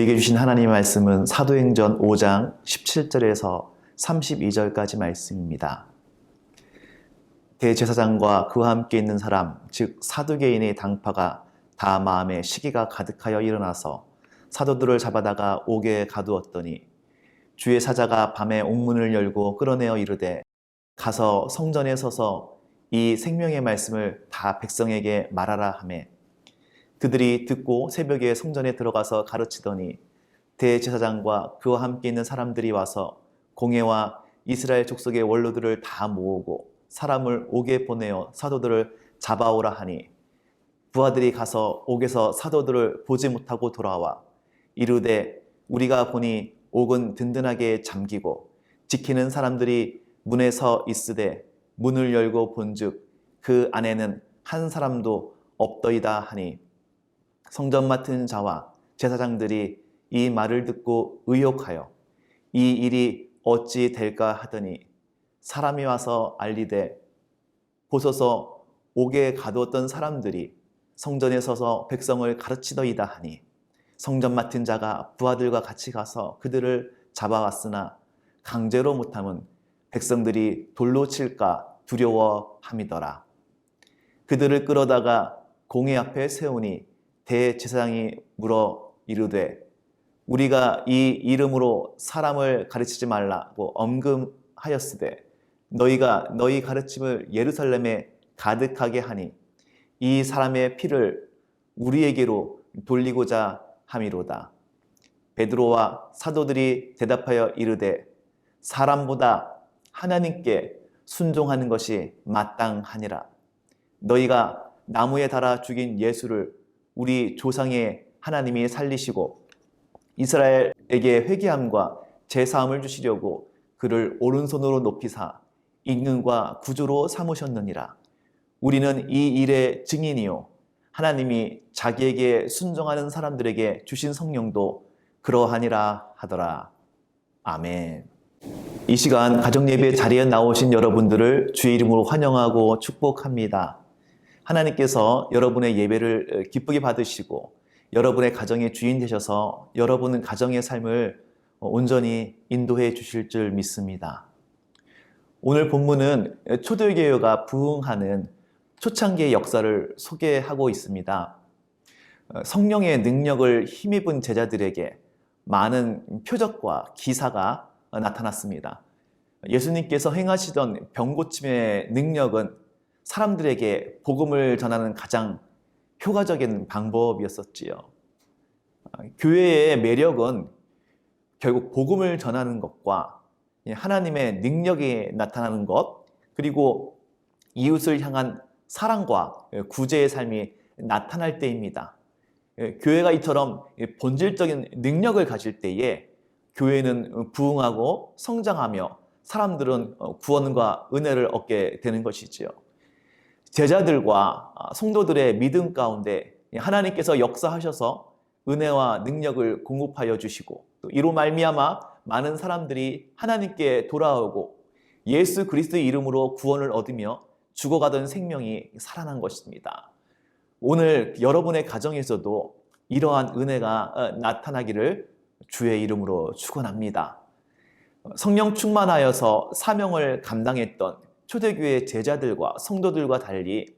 우리에게 주신 하나님의 말씀은 사도행전 5장 17절에서 32절까지 말씀입니다. 대제사장과 그와 함께 있는 사람, 즉 사두개인의 당파가 다 마음에 시기가 가득하여 일어나서 사도들을 잡아다가 옥에 가두었더니 주의 사자가 밤에 옥문을 열고 끌어내어 이르되 가서 성전에 서서 이 생명의 말씀을 다 백성에게 말하라 하매 그들이 듣고 새벽에 성전에 들어가서 가르치더니 대제사장과 그와 함께 있는 사람들이 와서 공회와 이스라엘 족속의 원로들을 다 모으고 사람을 옥에 보내어 사도들을 잡아오라 하니 부하들이 가서 옥에서 사도들을 보지 못하고 돌아와 이르되 우리가 보니 옥은 든든하게 잠기고 지키는 사람들이 문에 서 있으되 문을 열고 본즉 그 안에는 한 사람도 없더이다 하니 성전 맡은 자와 제사장들이 이 말을 듣고 의혹하여 이 일이 어찌 될까 하더니 사람이 와서 알리되 보소서 옥에 가두었던 사람들이 성전에 서서 백성을 가르치더이다 하니 성전 맡은 자가 부하들과 같이 가서 그들을 잡아왔으나 강제로 못함은 백성들이 돌로 칠까 두려워함이더라. 그들을 끌어다가 공회 앞에 세우니 대제사장이 물어 이르되 우리가 이 이름으로 사람을 가르치지 말라고 엄금하였으되 너희가 너희 가르침을 예루살렘에 가득하게 하니 이 사람의 피를 우리에게로 돌리고자 함이로다. 베드로와 사도들이 대답하여 이르되 사람보다 하나님께 순종하는 것이 마땅하니라. 너희가 나무에 달아 죽인 예수를 우리 조상의 하나님이 살리시고 이스라엘에게 회개함과 제사함을 주시려고 그를 오른손으로 높이사 임금과 구주로 삼으셨느니라. 우리는 이 일의 증인이요 하나님이 자기에게 순종하는 사람들에게 주신 성령도 그러하니라 하더라. 아멘. 이 시간 가정예배 자리에 나오신 여러분들을 주의 이름으로 환영하고 축복합니다. 하나님께서 여러분의 예배를 기쁘게 받으시고 여러분의 가정의 주인 되셔서 여러분은 가정의 삶을 온전히 인도해 주실 줄 믿습니다. 오늘 본문은 초대교회가 부흥하는 초창기의 역사를 소개하고 있습니다. 성령의 능력을 힘입은 제자들에게 많은 표적과 기사가 나타났습니다. 예수님께서 행하시던 병고침의 능력은 사람들에게 복음을 전하는 가장 효과적인 방법이었었지요. 교회의 매력은 결국 복음을 전하는 것과 하나님의 능력이 나타나는 것, 그리고 이웃을 향한 사랑과 구제의 삶이 나타날 때입니다. 교회가 이처럼 본질적인 능력을 가질 때에 교회는 부흥하고 성장하며 사람들은 구원과 은혜를 얻게 되는 것이지요. 제자들과 성도들의 믿음 가운데 하나님께서 역사하셔서 은혜와 능력을 공급하여 주시고 또 이로 말미암아 많은 사람들이 하나님께 돌아오고 예수 그리스도의 이름으로 구원을 얻으며 죽어가던 생명이 살아난 것입니다. 오늘 여러분의 가정에서도 이러한 은혜가 나타나기를 주의 이름으로 축원합니다. 성령 충만하여서 사명을 감당했던 초대교회 제자들과 성도들과 달리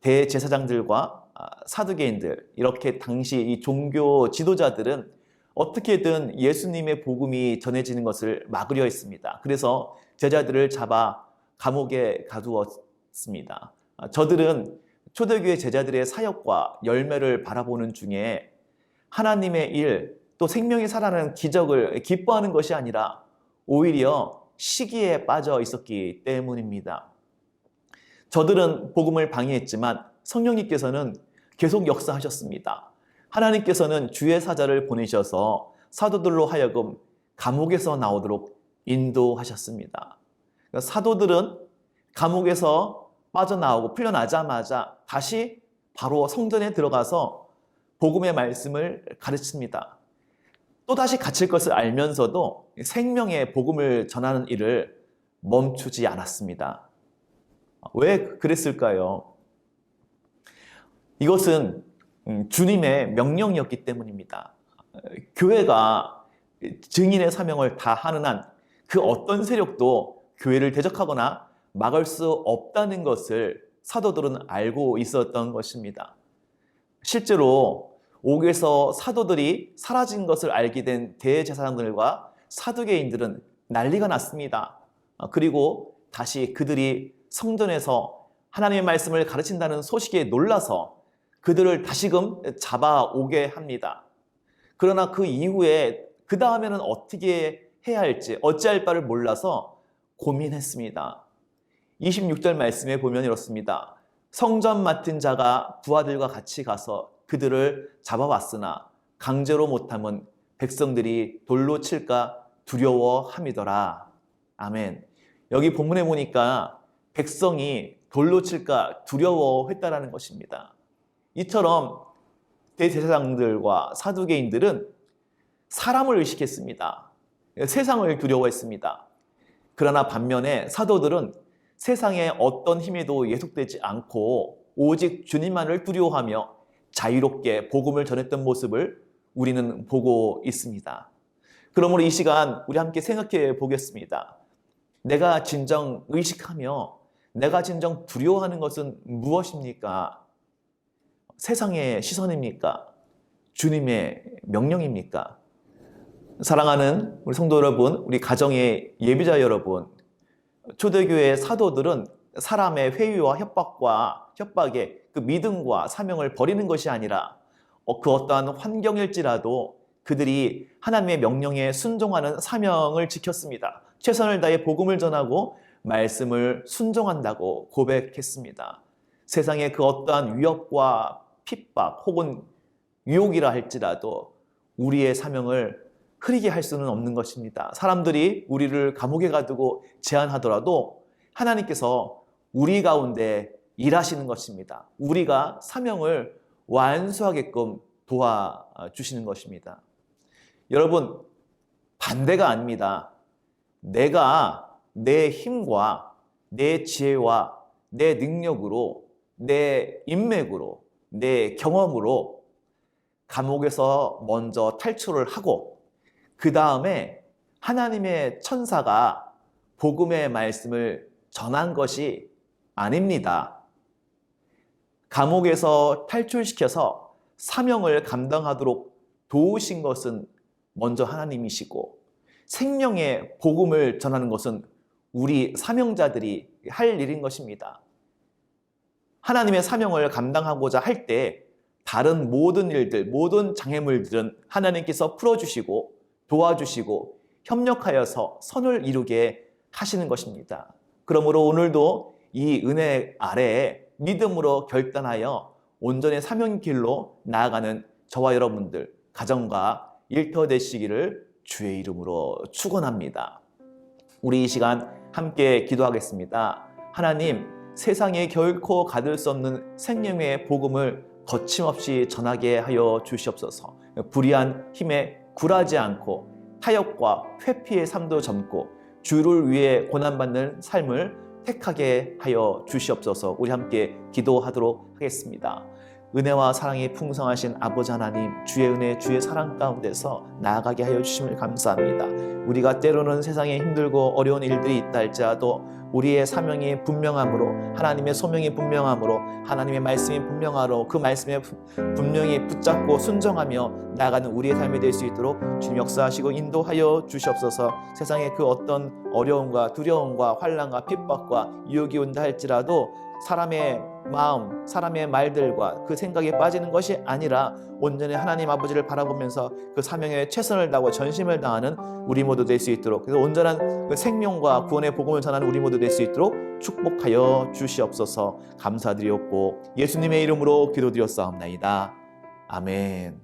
대제사장들과 사두개인들 이렇게 당시 이 종교 지도자들은 어떻게든 예수님의 복음이 전해지는 것을 막으려 했습니다. 그래서 제자들을 잡아 감옥에 가두었습니다. 저들은 초대교회 제자들의 사역과 열매를 바라보는 중에 하나님의 일, 또 생명이 살아나는 기적을 기뻐하는 것이 아니라 오히려 시기에 빠져 있었기 때문입니다. 저들은 복음을 방해했지만 성령님께서는 계속 역사하셨습니다. 하나님께서는 주의 사자를 보내셔서 사도들로 하여금 감옥에서 나오도록 인도하셨습니다. 그러니까 사도들은 감옥에서 빠져나오고 풀려나자마자 다시 바로 성전에 들어가서 복음의 말씀을 가르칩니다. 또 다시 갇힐 것을 알면서도 생명의 복음을 전하는 일을 멈추지 않았습니다. 왜 그랬을까요? 이것은 음, 주님의 명령이었기 때문입니다. 교회가 증인의 사명을 다 하는 한 그 어떤 세력도 교회를 대적하거나 막을 수 없다는 것을 사도들은 알고 있었던 것입니다. 실제로 옥에서 사도들이 사라진 것을 알게 된 대제사장들과 사두개인들은 난리가 났습니다. 그리고 다시 그들이 성전에서 하나님의 말씀을 가르친다는 소식에 놀라서 그들을 다시금 잡아오게 합니다. 그러나 그 이후에 그 다음에는 어떻게 해야 할지 어찌할 바를 몰라서 고민했습니다. 26절 말씀에 보면 이렇습니다. 성전 맡은 자가 부하들과 같이 가서 그들을 잡아왔으나 강제로 못함은 백성들이 돌로 칠까 두려워함이더라. 아멘. 여기 본문에 보니까 백성이 돌로 칠까 두려워했다라는 것입니다. 이처럼 대제사장들과 사두개인들은 사람을 의식했습니다. 세상을 두려워했습니다. 그러나 반면에 사도들은 세상의 어떤 힘에도 예속되지 않고 오직 주님만을 두려워하며 자유롭게 복음을 전했던 모습을 우리는 보고 있습니다. 그러므로 이 시간 우리 함께 생각해 보겠습니다. 내가 진정 의식하며 내가 진정 두려워하는 것은 무엇입니까? 세상의 시선입니까? 주님의 명령입니까? 사랑하는 우리 성도 여러분, 우리 가정의 예비자 여러분, 초대교회 사도들은 사람의 회유와 협박과 협박에 그 믿음과 사명을 버리는 것이 아니라 어, 그 어떠한 환경일지라도 그들이 하나님의 명령에 순종하는 사명을 지켰습니다. 최선을 다해 복음을 전하고 말씀을 순종한다고 고백했습니다. 세상의 그 어떠한 위협과 핍박 혹은 유혹이라 할지라도 우리의 사명을 흐리게 할 수는 없는 것입니다. 사람들이 우리를 감옥에 가두고 제한하더라도 하나님께서 우리 가운데 일하시는 것입니다. 우리가 사명을 완수하게끔 도와주시는 것입니다. 여러분, 반대가 아닙니다. 내가 내 힘과 내 지혜와 내 능력으로 내 인맥으로 내 경험으로 감옥에서 먼저 탈출을 하고 그 다음에 하나님의 천사가 복음의 말씀을 전한 것이 아닙니다. 감옥에서 탈출시켜서 사명을 감당하도록 도우신 것은 먼저 하나님이시고 생명의 복음을 전하는 것은 우리 사명자들이 할 일인 것입니다. 하나님의 사명을 감당하고자 할 때 다른 모든 일들, 모든 장애물들은 하나님께서 풀어주시고 도와주시고 협력하여서 선을 이루게 하시는 것입니다. 그러므로 오늘도 이 은혜 아래에 믿음으로 결단하여 온전히 사명 길로 나아가는 저와 여러분들 가정과 일터 되시기를 주의 이름으로 축원합니다. 우리 이 시간 함께 기도하겠습니다. 하나님, 세상에 결코 가들 수 없는 생명의 복음을 거침없이 전하게 하여 주시옵소서. 불의한 힘에 굴하지 않고 타협과 회피의 삶도 젊고 주를 위해 고난받는 삶을 택하게 하여 주시옵소서. 우리 함께 기도하도록 하겠습니다. 은혜와 사랑이 풍성하신 아버지 하나님, 주의 은혜, 주의 사랑 가운데서 나아가게 하여 주심을 감사합니다. 우리가 때로는 세상에 힘들고 어려운 일들이 있다 할지라도 우리의 사명이 분명함으로 하나님의 소명이 분명함으로 하나님의 말씀이 분명하로 그 말씀에 분명히 붙잡고 순종하며 나아가는 우리의 삶이 될 수 있도록 주님 역사하시고 인도하여 주시옵소서. 세상의 그 어떤 어려움과 두려움과 환란과 핍박과 유혹이 온다 할지라도 사람의 마음, 사람의 말들과 그 생각에 빠지는 것이 아니라 온전히 하나님 아버지를 바라보면서 그 사명에 최선을 다하고 전심을 다하는 우리 모두 될 수 있도록 그래서 온전한 그 생명과 구원의 복음을 전하는 우리 모두 될 수 있도록 축복하여 주시옵소서 감사드리옵고 예수님의 이름으로 기도드렸사옵나이다. 아멘.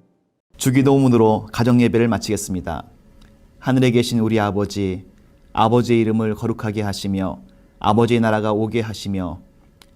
주기도문으로 가정 예배를 마치겠습니다. 하늘에 계신 우리 아버지, 아버지의 이름을 거룩하게 하시며 아버지의 나라가 오게 하시며